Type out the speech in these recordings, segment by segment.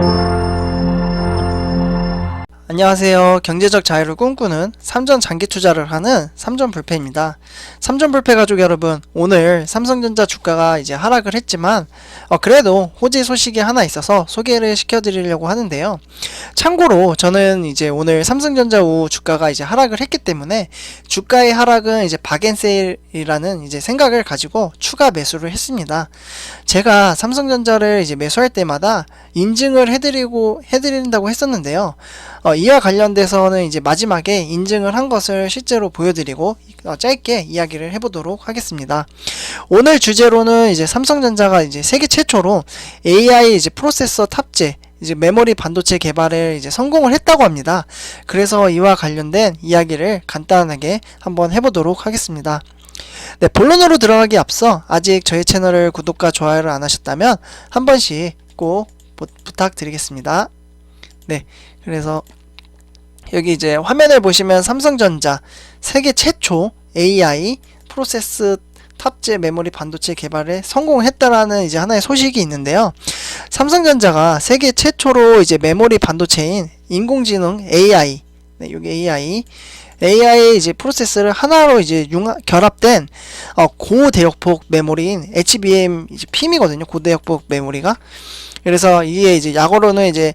thank you 안녕하세요. 경제적 자유를 꿈꾸는 삼전 장기 투자를 하는 삼전 불패입니다. 삼전 불패 가족 여러분, 오늘 삼성전자 주가가 이제 하락을 했지만 어, 그래도 호재 소식이 하나 있어서 소개를 시켜드리려고 하는데요. 참고로 저는 이제 오늘 삼성전자 우 주가가 이제 하락을 했기 때문에 주가의 하락은 이제 바겐세일이라는 이제 생각을 가지고 추가 매수를 했습니다. 제가 삼성전자를 이제 매수할 때마다 인증을 해드리고 해드린다고 했었는데요. 어, 이와 관련돼서는 이제 마지막에 인증을 한 것을 실제로 보여드리고 어, 짧게 이야기를 해보도록 하겠습니다. 오늘 주제로는 이제 삼성전자가 이제 세계 최초로 AI 이제 프로세서 탑재 이제 메모리 반도체 개발을 이제 성공을 했다고 합니다. 그래서 이와 관련된 이야기를 간단하게 한번 해보도록 하겠습니다. 네, 본론으로 들어가기 앞서 아직 저희 채널을 구독과 좋아요를 안 하셨다면 한 번씩 꼭 부, 부탁드리겠습니다. 네, 그래서 여기 이제 화면을 보시면 삼성전자 세계 최초 AI 프로세스 탑재 메모리 반도체 개발에 성공했다라는 이제 하나의 소식이 있는데요. 삼성전자가 세계 최초로 이제 메모리 반도체인 인공지능 AI, 네, 여기 AI, AI 이제 프로세스를 하나로 이제 융합, 결합된 어, 고대역폭 메모리인 HBM 이제 PIM이거든요. 고대역폭 메모리가. 그래서 이게 이제 약어로는 이제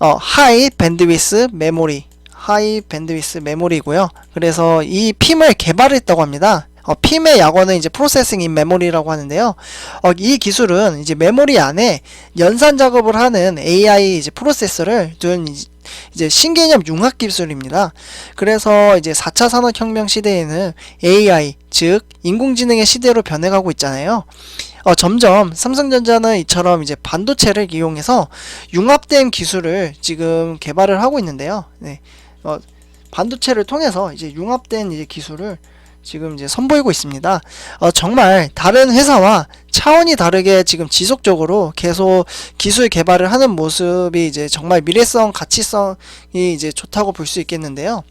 어, 하이 밴드위스 메모리, 하이 밴드위스 메모리고요. 그래서 이 핌을 개발했다고 합니다. 어, 핌의 약어는 이제 프로세싱 인 메모리라고 하는데요. 어, 이 기술은 이제 메모리 안에 연산 작업을 하는 AI 이제 프로세서를 둔 이제 신개념 융합 기술입니다. 그래서 이제 4차 산업혁명 시대에는 AI, 즉 인공지능의 시대로 변해가고 있잖아요. 어, 점점 삼성전자는 이처럼 이제 반도체를 이용해서 융합된 기술을 지금 개발을 하고 있는데요. 네. 어, 반도체를 통해서 이제 융합된 이제 기술을 지금 이제 선보이고 있습니다. 어, 정말 다른 회사와 차원이 다르게 지금 지속적으로 계속 기술 개발을 하는 모습이 이제 정말 미래성, 가치성이 이제 좋다고 볼 수 있겠는데요.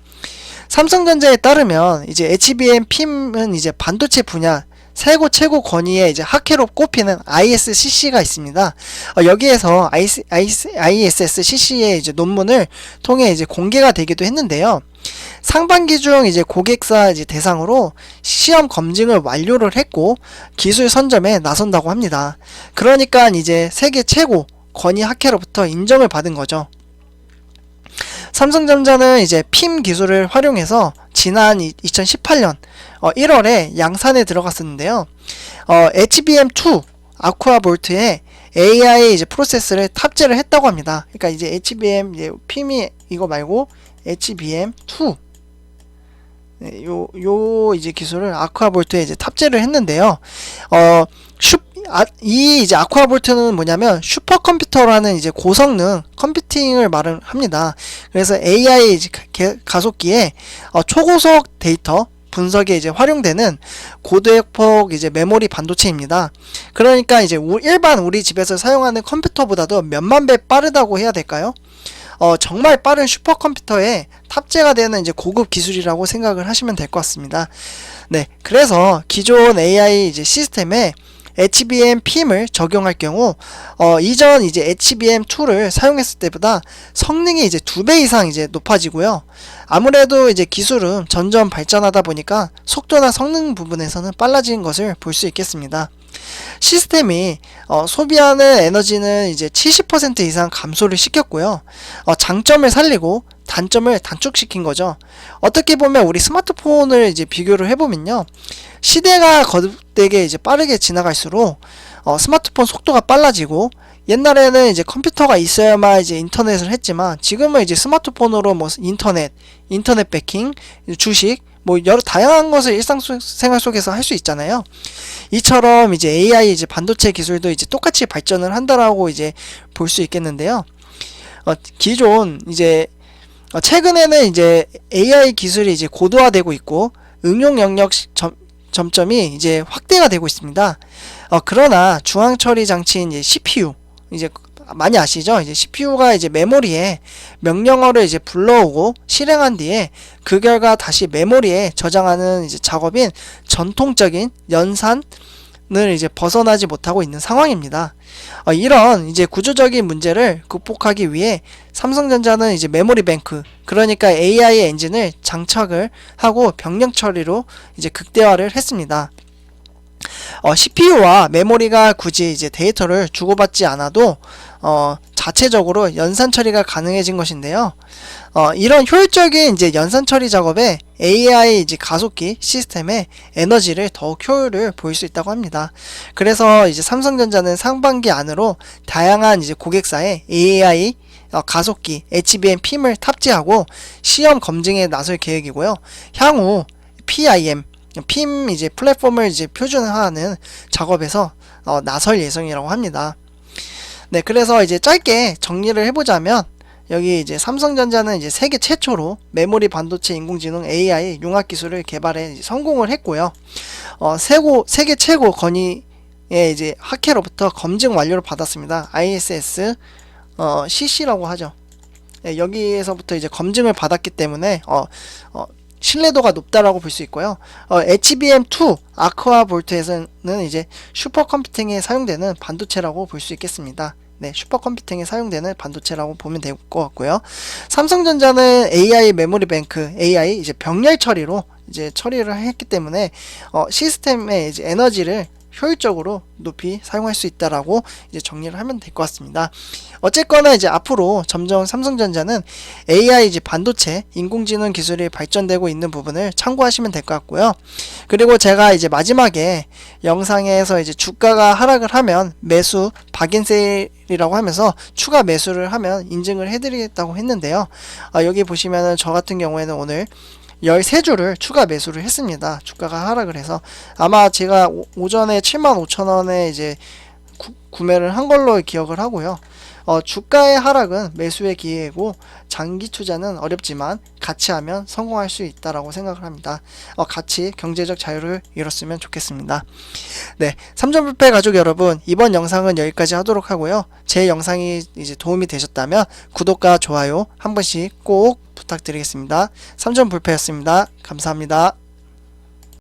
삼성전자에 따르면 이제 HBM PIM은 이제 반도체 분야 최고 최고 권위의 이제 학회로 꼽히는 ISCC가 있습니다. 어, 여기에서 IS, ISSCC의 이제 논문을 통해 이제 공개가 되기도 했는데요. 상반기 중 이제 고객사 이제 대상으로 시험 검증을 완료를 했고 기술 선점에 나선다고 합니다. 그러니까 이제 세계 최고 권위 학회로부터 인정을 받은 거죠. 삼성전자는 이제 핌 기술을 활용해서 지난 2018년 어 1월에 양산에 들어갔었는데요. 어 HBM2 아쿠아볼트에 AI 이제 프로세스를 탑재를 했다고 합니다. 그러니까 이제 HBM 이제 핌이 이거 말고 HBM2 네, 요, 요 이제 기술을 아쿠아볼트에 이제 탑재를 했는데요. 어, 슈, 아, 이 이제 아쿠아볼트는 뭐냐면 슈퍼컴퓨터라는 이제 고성능 컴퓨팅을 말을 합니다. 그래서 AI 이제 가속기에 어, 초고속 데이터 분석에 이제 활용되는 고대역폭 이제 메모리 반도체입니다. 그러니까 이제 일반 우리 집에서 사용하는 컴퓨터보다도 몇만 배 빠르다고 해야 될까요? 어, 정말 빠른 슈퍼컴퓨터에 탑재가 되는 이제 고급 기술이라고 생각을 하시면 될 것 같습니다. 네, 그래서 기존 AI 이제 시스템에 HBM PIM을 적용할 경우 어, 이전 이제 HBM2를 사용했을 때보다 성능이 이제 두 배 이상 이제 높아지고요. 아무래도 이제 기술은 점점 발전하다 보니까 속도나 성능 부분에서는 빨라진 것을 볼 수 있겠습니다. 시스템이 어, 소비하는 에너지는 이제 70% 이상 감소를 시켰고요. 어, 장점을 살리고 단점을 단축시킨 거죠. 어떻게 보면 우리 스마트폰을 이제 비교를 해보면요. 시대가 거듭되게 이제 빠르게 지나갈수록 어, 스마트폰 속도가 빨라지고 옛날에는 이제 컴퓨터가 있어야만 이제 인터넷을 했지만 지금은 이제 스마트폰으로 뭐 인터넷, 인터넷 배킹, 주식 뭐 여러 다양한 것을 일상생활 속에서 할 수 있잖아요. 이처럼 이제 AI 이제 반도체 기술도 이제 똑같이 발전을 한다라고 이제 볼 수 있겠는데요. 어, 기존 이제 어, 최근에는 이제 AI 기술이 이제 고도화되고 있고 응용 영역 점, 점점이 이제 확대가 되고 있습니다. 어, 그러나 중앙 처리 장치인 이제 CPU 이제 많이 아시죠? 이제 CPU가 이제 메모리에 명령어를 이제 불러오고 실행한 뒤에 그 결과 다시 메모리에 저장하는 이제 작업인 전통적인 연산 을 이제 벗어나지 못하고 있는 상황입니다. 어, 이런 이제 구조적인 문제를 극복하기 위해 삼성전자는 이제 메모리 뱅크 그러니까 AI 엔진을 장착을 하고 병력 처리로 이제 극대화를 했습니다. 어, CPU와 메모리가 굳이 이제 데이터를 주고받지 않아도 어, 자체적으로 연산 처리가 가능해진 것인데요. 어, 이런 효율적인 이제 연산 처리 작업에 AI 이제 가속기 시스템의 에너지를 더욱 효율을 보일 수 있다고 합니다. 그래서 이제 삼성전자는 상반기 안으로 다양한 이제 고객사에 AI 어, 가속기 HBM 핌을 탑재하고 시험 검증에 나설 계획이고요. 향후 PIM 핌 이제 플랫폼을 이제 표준화하는 작업에서 어, 나설 예정이라고 합니다. 네, 그래서 이제 짧게 정리를 해보자면 여기 이제 삼성전자는 이제 세계 최초로 메모리 반도체 인공지능 AI 융합 기술을 개발해 성공을 했고요. 어, 세고, 세계 최고 건의의 이제 학회로부터 검증 완료를 받았습니다. ISS 어, CC라고 하죠. 네, 여기에서부터 이제 검증을 받았기 때문에 어, 어, 신뢰도가 높다라고 볼 수 있고요. 어, HBM2 아크아 볼트에서는 이제 슈퍼컴퓨팅에 사용되는 반도체라고 볼 수 있겠습니다. 네, 슈퍼컴퓨팅에 사용되는 반도체라고 보면 될 것 같고요. 삼성전자는 AI 메모리 뱅크, AI 이제 병렬 처리로 이제 처리를 했기 때문에 어, 시스템의 이제 에너지를 효율적으로 높이 사용할 수 있다라고 이제 정리를 하면 될 것 같습니다. 어쨌거나 이제 앞으로 점점 삼성전자는 AI 이제 반도체, 인공지능 기술이 발전되고 있는 부분을 참고하시면 될 것 같고요. 그리고 제가 이제 마지막에 영상에서 이제 주가가 하락을 하면 매수 박인 세일이라고 하면서 추가 매수를 하면 인증을 해드리겠다고 했는데요. 아, 여기 보시면은 저 같은 경우에는 오늘 13주를 추가 매수를 했습니다. 주가가 하락을 해서 아마 제가 오- 오전에 75,000원에 이제 구, 구매를 한 걸로 기억을 하고요. 어, 주가의 하락은 매수의 기회이고 장기 투자는 어렵지만 같이 하면 성공할 수 있다라고 생각을 합니다. 어, 같이 경제적 자유를 이뤘으면 좋겠습니다. 네, 삼점불패 가족 여러분 이번 영상은 여기까지 하도록 하고요. 제 영상이 이제 도움이 되셨다면 구독과 좋아요 한 번씩 꼭 부탁드리겠습니다. 삼점불패였습니다. 감사합니다.